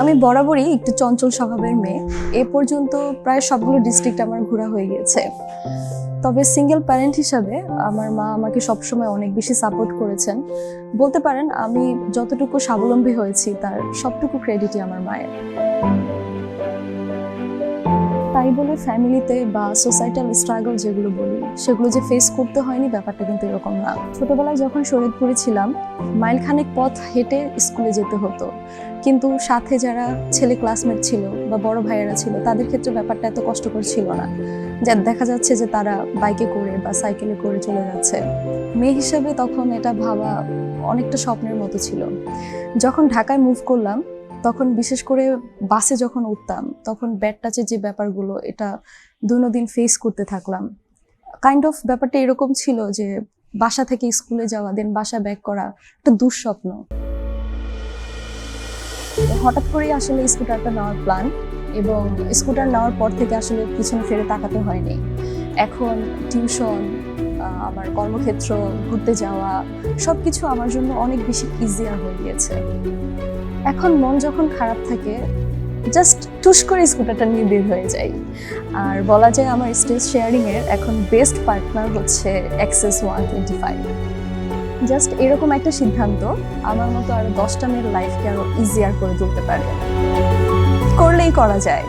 আমি বরাবরই একটু চঞ্চল স্বভাবের মেয়ে। এ পর্যন্ত প্রায় সবগুলো ডিস্ট্রিক্ট আমার ঘোরা হয়ে গিয়েছে। তবে সিঙ্গেল প্যারেন্ট হিসাবে আমার মা আমাকে সবসময় অনেক বেশি সাপোর্ট করেছেন। বলতে পারেন, আমি যতটুকু স্বাবলম্বী হয়েছি, তার সবটুকু ক্রেডিটই আমার মায়ের। তাই বলে ফ্যামিলিতে বা সোসাইটাল স্ট্রাগল যেগুলো বলি, সেগুলো যে ফেস করতে হয়নি ব্যাপারটা কিন্তু এরকম না। ছোটবেলায় যখন শহীদপুরে ছিলাম, মাইলখানেক পথ হেঁটে স্কুলে যেতে হতো। কিন্তু সাথে যারা ছেলে ক্লাসমেট ছিল বা বড় ভাইয়েরা ছিল, তাদের ক্ষেত্রে ব্যাপারটা এত কষ্টকর ছিল না। যা দেখা যাচ্ছে যে তারা বাইকে করে বা সাইকেলে করে চলে যাচ্ছে। মেয়ে হিসেবে তখন এটা ভাবা অনেকটা স্বপ্নের মতো ছিল। যখন ঢাকায় মুভ করলাম, তখন বিশেষ করে বাসে যখন উঠতাম, তখন ব্যাড টাচের যে ব্যাপারগুলো, এটা দৈনন্দিন ফেস করতে থাকলাম। কাইন্ড অফ ব্যাপারটা এরকম ছিল যে বাসা থেকে স্কুলে যাওয়া দেন বাসা ব্যাক করা, একটা দুঃস্বপ্ন। হঠাৎ করেই আসলে স্কুটারটা নেওয়ার প্ল্যান এবং স্কুটার নেওয়ার পর থেকে আসলে পিছনে ফিরে তাকাতে হয়নি। এখন টিউশন আমার কর্মক্ষেত্র, ঘুরতে যাওয়া সব কিছু আমার জন্য অনেক বেশি ইজিয়ার হয়ে গিয়েছে। এখন মন যখন খারাপ থাকে জাস্ট টুস করে স্কুটারটা নিয়ে বের হয়ে যাই। আর বলা যায় আমার স্টেজ শেয়ারিংয়ের এখন বেস্ট পার্টনার হচ্ছে Access one twenty five just এরকম একটা সিদ্ধান্ত আমার মতো আরও দশটা মেয়ের লাইফকে আরও ইজিয়ার করে তুলতে পারে। করলেই করা যায়।